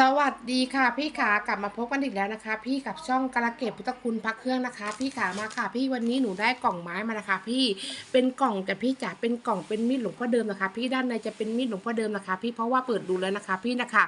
สวัสดีค่ะพี่ขากลับมาพบกันอีกแล้วนะคะ พี่กับช่องกระเกตพุทธคุณพักเครื่องนะคะ พี่ขามาค่ะ พี่วันนี้หนูได้กล่องไม้มานะคะ พี่เป็นกล่องแต่พี่จ๋าเป็นกล่องเป็นมีดหลวงพ่อเดิมนะคะ พี่ด้านในจะเป็นมีดหลวงพ่อเดิมนะคะ พี่เพราะว่าเปิดดูแล้วนะคะ พี่นะคะ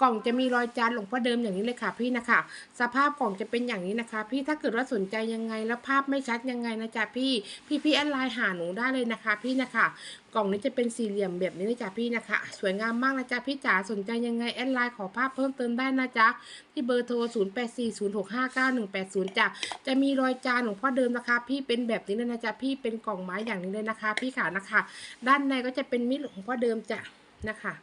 กล่องจะมีรอยจานหลวงพ่อเดิมอย่างนี้เลยค่ะ พี่นะคะ สภาพกล่องจะเป็นอย่างนี้นะคะ พี่ถ้าเกิดว่าสนใจยังไงแล้วภาพไม่ชัดยังไงนะจ๊ะพี่พี่พี่แอดไลน์หาหนูได้เลยนะคะ พี่นะคะ กล่องนี้จะเป็นสี่เหลี่ยมแบบนี้นะจ๊ะพี่นะคะ สวยงามมากนะจ๊ะพี่จ๋าสนใจยังไงแอดไลน์ขอภาพเพิ่มเติมได้นะจ๊ะที่เบอร์โทร 0 8 4 0 6 5 9 1 8 0จ้ะจะมีรอยจานของพ่อเดิมนะคะ พี่เป็นแบบนี้เลยนะจ๊ะพี่เป็นกล่องไม้อย่างนี้เลยนะคะ พี่ขานะคะ ด้านในก็จะเป็นมิตรของพ่อเดิมจ้ะนะคะ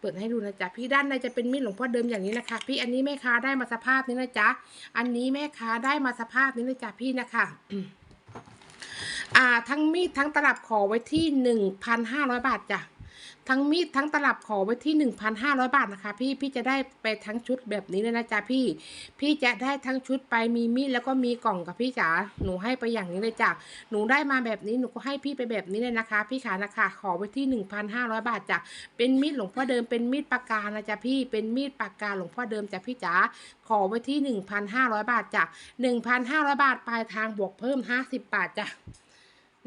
เปิดให้ดูนะจ๊ะพี่ด้านในจะเป็นมีดหลวงพ่อเดิมอย่างนี้นะคะ พี่อันนี้แม่ค้าได้มาสภาพนี้นะจ๊ะอันนี้แม่ค้าได้มาสภาพนี้เลยจ้ะพี่นะคะ อ่า ทั้งมีดทั้งตลับขอไว้ที่หนึ่งพันห้าร้อยบาทจ้ะทั้งมีดทั้งตลับขอไว้ที่หนึ่งพันห้าร้อยบาทนะคะ พี่พี่จะได้ไปทั้งชุดแบบนี้เลยนะจ๊ะพี่ พี่จะได้ทั้งชุดไปมีมีดแล้วก็มีกล่องกับพี่จ๋าหนูให้ไปอย่างนี้เลยจ้ะหนูได้มาแบบนี้หนูก็ให้พี่ไปแบบนี้เลยนะคะ พี่ขานะคะขอไว้ที่หนึ่งพันห้าร้อยบาทจ้ะเป็นมีดหลวงพ่อเดิมเป็นมีดปากกานะจ๊ะพี่เป็นมีดปากกาหลวงพ่อเดิมจ้ะพี่จ๋าขอไว้ที่หนึ่งพันห้าร้อยบาทจ้ะหนึ่งพันห้าร้อยบาทปลายทางบวกเพิ่มห้าสิบบาทจ้ะ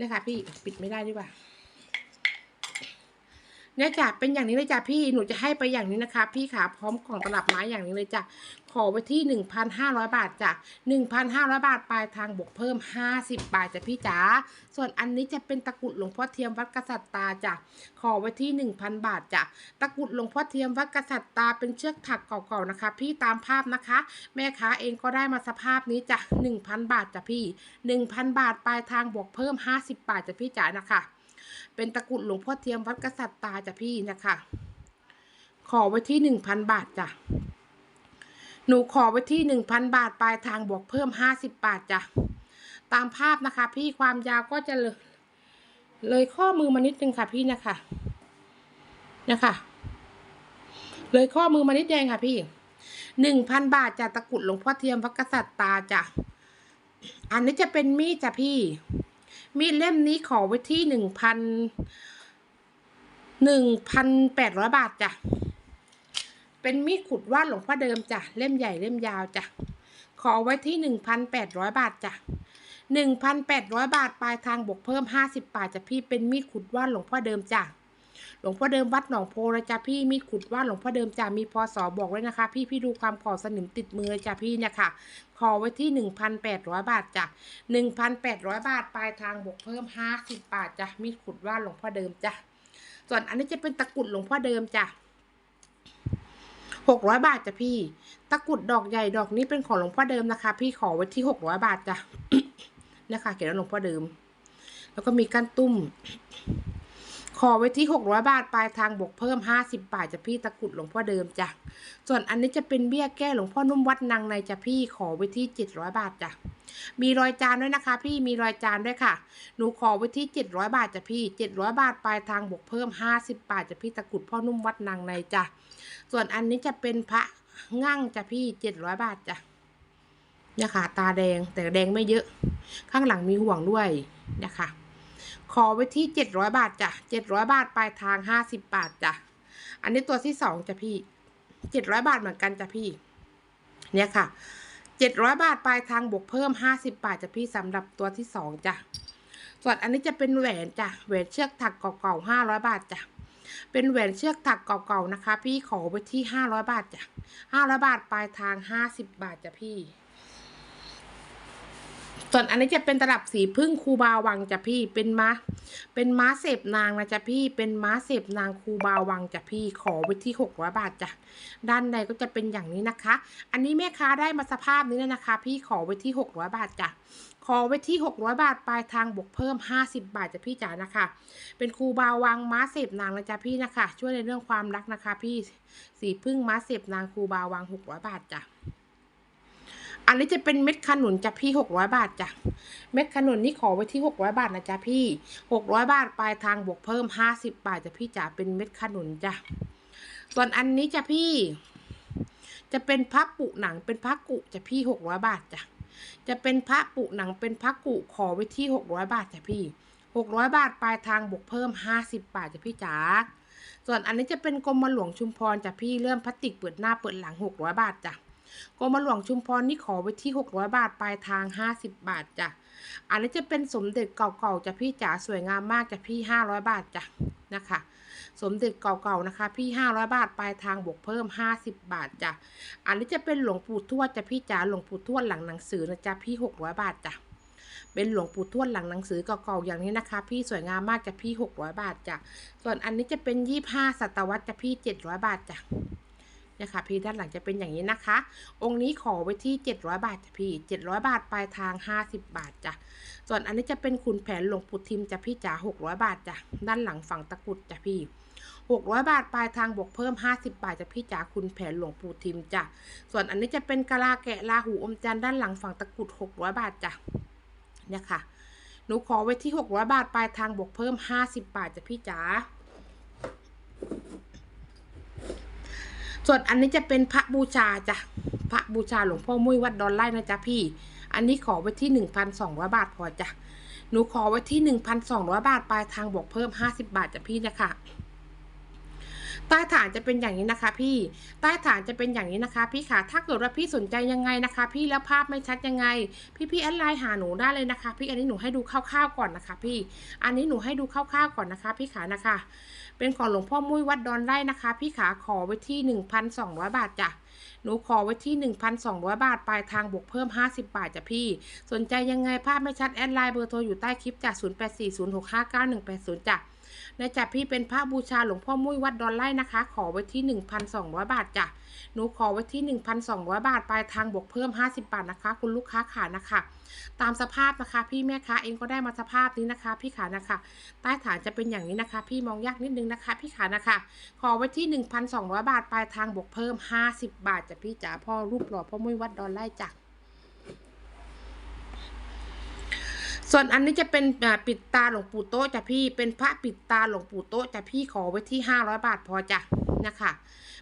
เนี่ยค่ะพี่ปิดไม่ได้ดีกว่า เนี่ยจ้ะเป็นอย่างนี้เลยจ้ะพี่หนูจะให้ไปอย่างนี้นะคะ พี่ขาพร้อมกล่องตลับไม้อย่างนี้เลยจ้ะขอไว้ที่หนึ่งพันห้าร้อยบาทจ้ะหนึ่งพันห้าร้อยบาทปลายทางบวกเพิ่มห้าสิบบาทจ้ะพี่จ๋าส่วนอันนี้จะเป็นตะกุดหลวงพ่อเทียมวัดกษัตริย์ตาจ้ะขอไว้ที่หนึ่งพันบาทจ้ะตะกุดหลวงพ่อเทียมวัดกษัตริย์ตาเป็นเชือกถักเก่าๆนะคะ พี่ตามภาพนะคะ แม่ค้าเองก็ได้มาสภาพนี้จ้ะหนึ่งพันบาทจ้ะพี่หนึ่งพันบาทปลายทางบวกเพิ่มห้าสิบบาทจ้ะพี่จ๋านะคะ เป็นตะกุดหลวงพ่อเทียมวัดกษัตริย์ตาจ้ะพี่นะคะ ขอไว้ที่หนึ่งพันบาทจ้ะหนูขอไว้ที่หนึ่งพันบาทปลายทางบวกเพิ่มห้าสิบบาทจ้ะตามภาพนะคะ พี่ความยาวก็จะเลยเลยข้อมือมานิดนึงค่ะพี่นะคะนะคะเลยข้อมือมานิดเดียวเองค่ะพี่หนึ่งพันบาทจากตะกุดหลวงพ่อเทียมพระกษัตริย์ตาจ้ะ อันนี้จะเป็นมีดจ้ะพี่ มีดเล่มนี้ขอไว้ที่หนึ่งพันหนึ่งพันแปดร้อยบาทจ้ะ เป็นมีดขุดวาดหลวงพ่อเดิมจ้ะ เล่มใหญ่เล่มยาวจ้ะ ขอไว้ที่หนึ่งพันแปดร้อยบาทจ้ะหนึ่งพันแปดร้อยบาท ปลายทางบวกเพิ่มห้าสิบบาทจ้ะพี่เป็นมีดขุดวาดหลวงพ่อเดิมจ้ะ หลวงพ่อเดิมวัดหนองโพนะจ๊ะพี่มีขุดว่าหลวงพ่อเดิมจ้ะมีพศบอกไว้นะคะ พี่พี่ดูความขอสนิมติดมือจ้ะพี่เนี่ยค่ะขอไว้ที่หนึ่งพันแปดร้อยบาทจ้ะหนึ่งพันแปดร้อยบาท ปลายทางบวกเพิ่มห้าสิบบาทจ้ะมีขุดว่าหลวงพ่อเดิมจ้ะส่วนอันนี้จะเป็นตะกรุดหลวงพ่อเดิมจ้ะหกร้อยบาทจ้ะพี่ ตะกรุดดอกใหญ่ดอกนี้เป็นของหลวงพ่อเดิมนะคะ พี่ขอไว้ที่หกร้อยบาทจ้ะนะคะเขียนว่าหลวงพ่อเดิม แล้วก็มีก้านตุ้ม ขอไว้ที่หกร้อยบาท ปลายทางบวกเพิ่มห้าสิบบาทจะพี่ตะกรุดหลวงพ่อเดิมจ้ะ ส่วนอันนี้จะเป็นเบี้ยแก้หลวงพ่อนุ่มวัดนางในจ้ะพี่ขอไว้ที่เจ็ดร้อยบาทจ้ะ มีรอยจานด้วยนะคะ พี่มีรอยจานด้วยค่ะ หนูขอไว้ที่เจ็ดร้อยบาทจ้ะพี่เจ็ดร้อยบาท ปลายทางบวกเพิ่มห้าสิบบาทจ้ะพี่ตะกรุดพ่อนุ่มวัดนางในจ้ะ ส่วนอันนี้จะเป็นพระงั่งจ้ะพี่เจ็ดร้อยบาทจ้ะเนี่ยค่ะตาแดงแต่แดงไม่เยอะ ข้างหลังมีห่วงด้วยนะคะ ขอไว้ที่เจ็ดร้อยบาทจ้ะเจ็ดร้อยบาทปลายทางห้าสิบบาทจ้ะอันนี้ตัวที่สองจ้ะพี่เจ็ดร้อยบาทเหมือนกันจ้ะพี่ เนี่ยค่ะเจ็ดร้อยบาทปลายทางบวกเพิ่มห้าสิบบาทจ้ะพี่สำหรับตัวที่สองจ้ะส่วนอันนี้จะเป็นแหวนจ้ะแหวนเชือกถักเก่าๆห้าร้อยบาทจ้ะเป็นแหวนเชือกถักเก่าๆนะคะ พี่ขอไว้ที่ห้าร้อยบาทจ้ะห้าร้อยบาทปลายทางห้าสิบบาทจ้ะพี่ ส่วนอันนี้จะเป็นตลับสีพึ่งครูบาวังจ้ะพี่ เป็นม้า เป็นม้าเสพนางนะจ๊ะพี่ เป็นม้าเสพนางครูบาวังจ้ะพี่ ขอไว้ที่หกร้อยบาทจ้ะ ด้านในก็จะเป็นอย่างนี้นะคะ อันนี้แม่ค้าได้มาสภาพนี้เลยนะคะ พี่ขอไว้ที่หกร้อยบาทจ้ะ ขอไว้ที่หกร้อยบาทปลายทางบวกเพิ่มห้าสิบบาทจ้ะพี่จ๋านะคะ เป็นครูบาวังม้าเสพนางนะจ๊ะพี่นะคะ ช่วยในเรื่องความรักนะคะ พี่ สีพึ่งม้าเสพนางครูบาวังหกร้อยบาทจ้ะ อันนี้จะเป็นเม็ดขนุนจ้ะพี่หกร้อยบาทจ้ะ เม็ดขนุนนี่ขอไว้ที่หกร้อยบาทนะจ๊ะพี่หกร้อยบาทปลายทางบวกเพิ่มห้าสิบบาทจ้ะพี่จ๋าเป็นเม็ดขนุนจ้ะ ส่วนอันนี้จ้ะพี่ จะเป็นพระปุหนังเป็นพระกุจ้ะพี่หกร้อยบาทจ้ะ จะเป็นพระปุหนังเป็นพระกุขอไว้ที่หกร้อยบาทจ้ะพี่หกร้อยบาทปลายทางบวกเพิ่มห้าสิบบาทจ้ะพี่จ๋าส่วนอันนี้จะเป็นกรมหลวงชุมพรจ้ะพี่เริ่มพลาสติกเปิดหน้าเปิดหลัง600บาทจ้ะ กรมหลวงชุมพรนี่ขอไว้ที่ 600 บาทปลายทาง 50 บาทจ้ะ อันนี้จะเป็นสมเด็จเก่าๆจ้ะพี่จ๋าสวยงามมากจ้ะพี่ 500 บาทจ้ะนะคะ สมเด็จเก่าๆนะคะ พี่ 500 บาทปลายทางบวกเพิ่ม 50 บาทจ้ะ อันนี้จะเป็นหลวงปู่ทวดจ้ะพี่จ๋าหลวงปู่ทวดหลังหนังสือนะจ๊ะพี่ 600 บาทจ้ะเป็นหลวงปู่ทวดหลังหนังสือเก่าๆอย่างนี้นะคะ พี่สวยงามมากจะพี่ 600 บาทจ้ะ ส่วนอันนี้จะเป็น 25 ศตวรรษจะพี่ 700 บาทจ้ะ นี่ยค่ะพี่ด้านหลังจะเป็นอย่างนี้นะคะ องค์นี้ขอไว้ที่ 700 บาทจ้ะพี่700 บาทปลายทาง 50 บาทจ้ะส่วนอันนี้จะเป็นขุนแผนหลวงปู่ทิมจ้ะพี่จ๋า600 บาทจ้ะด้านหลังฝั่งตะกุดจ้ะพี่600 บาทปลายทางบวกเพิ่ม 50 บาทจ้ะพี่จ๋าคุณแผนหลวงปู่ทิมจ้ะ ส่วนอันนี้จะเป็นกะลาแกะลาหูอมจันด้านหลังฝั่งตะกุด 600 บาทจ้ะ เนี่ยค่ะ หนูขอไว้ที่ 600 บาทปลายทางบวกเพิ่ม 50 บาทจ้ะพี่จ๋า ส่วนอันนี้จะเป็นพระบูชาจ้ะพระบูชาหลวงพ่อมุ้ยวัดดอนไร่นะจ๊ะพี่ อันนี้ขอไว้ที่หนึ่งพันสองร้อยบาทพอจ้ะหนูขอไว้ที่หนึ่งพันสองร้อยบาทปลายทางบวกเพิ่มห้าสิบบาทจ้ะพี่นะคะ ใต้ฐานจะเป็นอย่างนี้นะคะ พี่ ใต้ฐานจะเป็นอย่างนี้นะคะ พี่ค่ะ ถ้าเกิดว่าพี่สนใจยังไงนะคะ พี่แล้วภาพไม่ชัดยังไง พี่พี่แอดไลน์หาหนูได้เลยนะคะ พี่อันนี้หนูให้ดูคร่าวๆก่อนนะคะ พี่ อันนี้หนูให้ดูคร่าวๆก่อนนะคะ พี่ขานะคะ เป็นของหลวงพ่อมุ้ยวัดดอนไร่นะคะ พี่ขาขอไว้ที่ 1,200 บาทจ้ะหนูขอไว้ที่ 1,200 บาท ปลายทางบวกเพิ่ม 50 บาทจ้ะพี่ สนใจยังไงภาพไม่ชัดแอดไลน์เบอร์โทรอยู่ใต้คลิปจ้ะ0840659180จ้ะ นะจ๊ะพี่เป็นพระบูชาหลวงพ่อมุ้ยวัดดอนไร่นะคะ ขอไว้ที่ 1,200 บาทจ้ะหนูขอไว้ที่ 1,200 บาทปลายทางบวกเพิ่ม 50 บาทนะคะ คุณลูกค้าขานะคะ ตามสภาพนะคะ พี่แม่ค้าเองก็ได้มาสภาพนี้นะคะ พี่ขานะคะ ใต้ฐานจะเป็นอย่างนี้นะคะ พี่มองยากนิดนึงนะคะ พี่ขานะคะ ขอไว้ที่ 1,200 บาทปลายทางบวกเพิ่ม 50 บาทจ้ะพี่จ๋าพ่อรูปหล่อพ่อมุ้ยวัดดอนไร่จ้ะ ส่วนอันนี้จะเป็นปิดตาหลวงปู่โต๊ะจ้ะพี่เป็นพระปิดตาหลวงปู่โต๊ะจ้ะพี่ขอไว้ที่ห้าร้อยบาทพอจ้ะนะคะ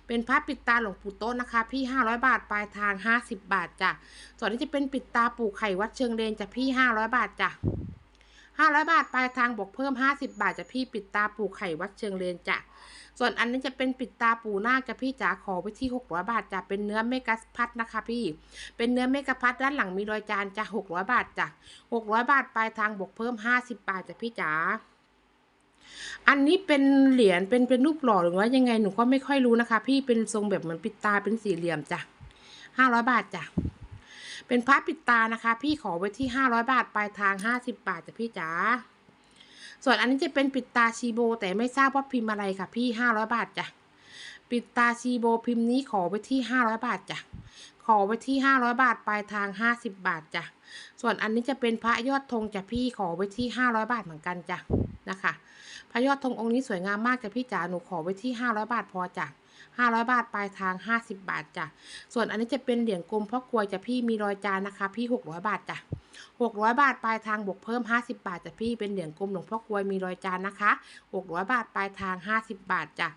เป็นพระปิดตาหลวงปู่โต๊ะนะคะ พี่ห้าร้อยบาทปลายทางห้าสิบบาทจ้ะส่วนนี้จะเป็นปิดตาปู่ไข่วัดเชิงเลนจ้ะพี่ห้าร้อยบาทจ้ะห้าร้อยบาทปลายทางบวกเพิ่มห้าสิบบาทจ้ะพี่ปิดตาปู่ไข่วัดเชิงเลนจ้ะ ส่วนอันนี้จะเป็นปิดตาปู่นาจ้ะพี่จ๋าขอไว้ที่หกร้อยบาทจ้ะเป็นเนื้อเมกัสพัดนะคะ พี่ เป็นเนื้อเมกะพัดด้านหลังมีรอยจานจ้ะหกร้อยบาทจ้ะหกร้อยบาทปลายทางบวกเพิ่มห้าสิบบาทจ้ะพี่จ๋าอันนี้เป็นเหรียญเป็นเป็นรูปหล่อหรือว่ายังไงหนูก็ไม่ค่อยรู้นะคะ พี่เป็นทรงแบบเหมือนปิดตาเป็นสี่เหลี่ยมจ้ะห้าร้อยบาทจ้ะเป็นพระปิดตานะคะ พี่ขอไว้ที่ห้าร้อยบาทปลายทางห้าสิบบาทจ้ะพี่จ๋า ส่วนอันนี้จะเป็นปิดตาชีโบ แต่ไม่ทราบว่าพิมพ์อะไรค่ะพี่ห้าร้อยบาทจ้ะปิดตาชีโบพิมพ์นี้ขอไว้ที่ห้าร้อยบาทจ้ะขอไว้ที่ห้าร้อยบาทปลายทางห้าสิบบาทจ้ะส่วนอันนี้จะเป็นพระยอดธงจ้ะพี่ขอไว้ที่ห้าร้อยบาทเหมือนกันจ้ะนะคะ พระยอดธงองค์นี้สวยงามมากจ้ะพี่จ๋าหนูขอไว้ที่ห้าร้อยบาทพอจ้ะ ห้าร้อยบาทปลายทางห้าสิบบาทจ้ะ ส่วนอันนี้จะเป็นเหรียญกลมพ่อกลวยจ้ะพี่มีรอยจานนะคะ พี่หกร้อยบาทจ้ะหกร้อยบาทปลายทางบวกเพิ่มห้าสิบบาทจ้ะพี่เป็นเหรียญกลมหลวงพ่อกลวยมีรอยจานนะคะหกร้อยบาทปลายทางห้าสิบบาทจ้ะ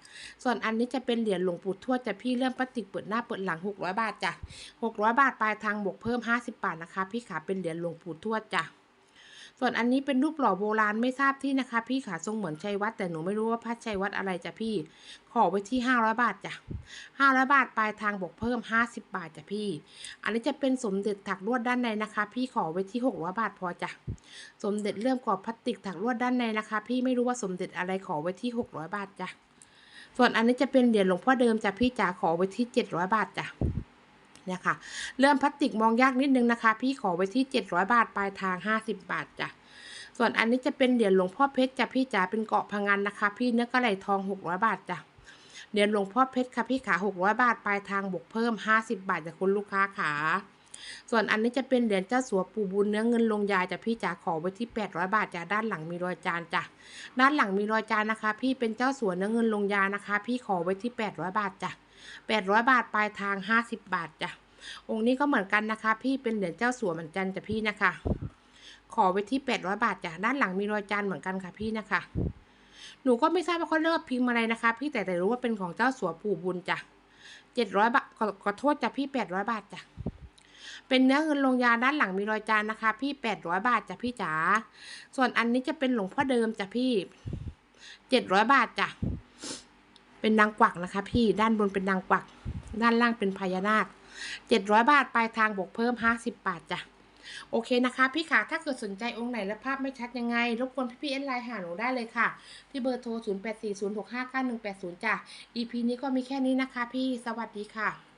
ส่วนอันนี้จะเป็นเหรียญหลวงปู่ทวดจ้ะพี่เลื่อมพลาสติกเปิดหน้าเปิดหลังหกร้อยบาทจ้ะหกร้อยบาทปลายทางบวกเพิ่มห้าสิบบาทนะคะ พี่ขาเป็นเหรียญหลวงปู่ทวดจ้ะ ส่วนอันนี้เป็นรูปหล่อโบราณไม่ทราบที่นะคะ พี่ขาทรงเหมือนชัยวัดแต่หนูไม่รู้ว่าพระชัยวัดอะไรจ้ะพี่ ขอไว้ที่ห้าร้อยบาทจ้ะห้าร้อยบาทปลายทางบวกเพิ่มห้าสิบบาทจ้ะพี่ อันนี้จะเป็นสมเด็จถักลวดด้านในนะคะ พี่ขอไว้ที่หกร้อยบาทพอจ้ะสมเด็จเลื่มกรอบพลาสติกถักลวดด้านในนะคะ พี่ไม่รู้ว่าสมเด็จอะไรขอไว้ที่หกร้อยบาทจ้ะส่วนอันนี้จะเป็นเหรียญหลวงพ่อเดิมจ้ะพี่จ๋าขอไว้ที่เจ็ดร้อยบาทจ้ะ เนี่ยค่ะ เริ่มพลาสติกมองยากนิดนึงนะคะ พี่ขอไว้ที่ 700 บาท ปลายทาง 50 บาทจ้ะ ส่วนอันนี้จะเป็นเหรียญหลวงพ่อเพชรจ้ะพี่จ๋าเป็นเกาะพังงานนะคะ พี่เนื้อกระไหลทอง 600 บาทจ้ะเหรียญหลวงพ่อเพชรค่ะพี่ขา 600 บาท ปลายทางบวกเพิ่ม 50 บาทจากคุณลูกค้าขาส่วนอันนี้จะเป็นเหรียญเจ้าสัวปูบุญเนื้อเงินลงยาจ้ะพี่จ๋าขอไว้ที่ 800 บาทจ้ะด้านหลังมีรอยจานจ้ะด้านหลังมีรอยจานนะคะ พี่เป็นเจ้าสัวเนื้อเงินลงยานะคะ พี่ขอไว้ที่ 800 บาทจ้ะ 800 บาทปลายทาง 50 บาทจ้ะองค์นี้ก็เหมือนกันนะคะ พี่เป็นเหรียญเจ้าสัวเหมือนกันจ้ะพี่นะคะ ขอไว้ที่ 800 บาทจ้ะด้านหลังมีรอยจานเหมือนกันค่ะพี่นะคะ หนูก็ไม่ทราบว่าเขาเรียกพิมพ์อะไรนะคะ พี่แต่แต่รู้ว่าเป็นของเจ้าสัวปู่บุญจ้ะ700 บาทขอโทษจ้ะพี่ 800 บาทจ้ะเป็นเนื้อเงินลงยาด้านหลังมีรอยจานนะคะ พี่ 800 บาทจ้ะพี่จ๋าส่วนอันนี้จะเป็นหลวงพ่อเดิมจ้ะพี่ 700 บาทจ้ะ เป็นนางกวักนะคะ พี่ด้านบนเป็นนางกวัก ด้านล่างเป็นพญานาคเจ็ดร้อยบาทปลายทางบวกเพิ่มห้าสิบบาทจ้ะโอเคนะคะ พี่ขาถ้าเกิดสนใจองค์ไหนและภาพไม่ชัดยังไง รบกวนพี่พี่เอ็นไลน์หาหนูได้เลยค่ะ ที่เบอร์โทร 0 8 4 0 6 5 9 1 8 0 จ้ะ EP นี้ก็มีแค่นี้นะคะพี่สวัสดีค่ะ